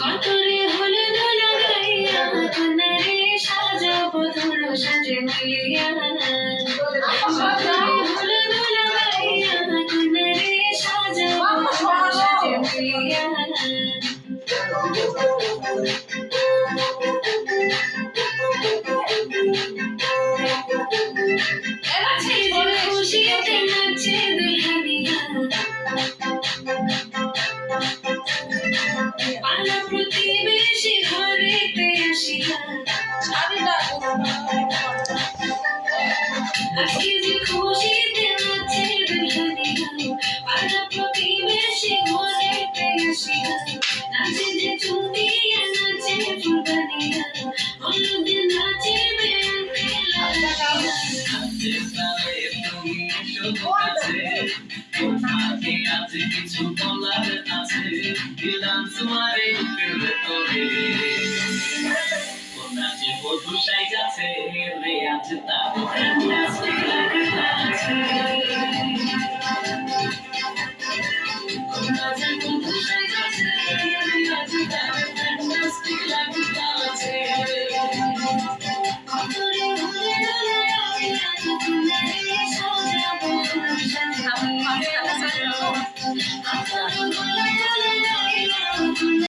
কতরে হলে ধুলো গাইয়া কোনারে সাজাবো ধুলো সাজে মিলিয়া। কতরে হলে সাজে মিলিয়া। পালা প্রতিবেশী ঘরেতে আসিয়া আজকে যে খুশিতে নাচে দুলহানিয়া পালা প্রতিবেশী ঘরেতে আসিয়া নাচে যে চুটিয়া নাচে ফুলবানিয়া হলুদে নাচে বেয়ান্তে লাগিয়া কিছু বলার আছে দিলাম তোমারে করে নাচে বধু সাই যাচ্ছে রে নাচে বধু সাই যাচ্ছে ভুলে গেলে আমি আজ তোমারে সাজাবো। সাজাবো কতরে ভুলে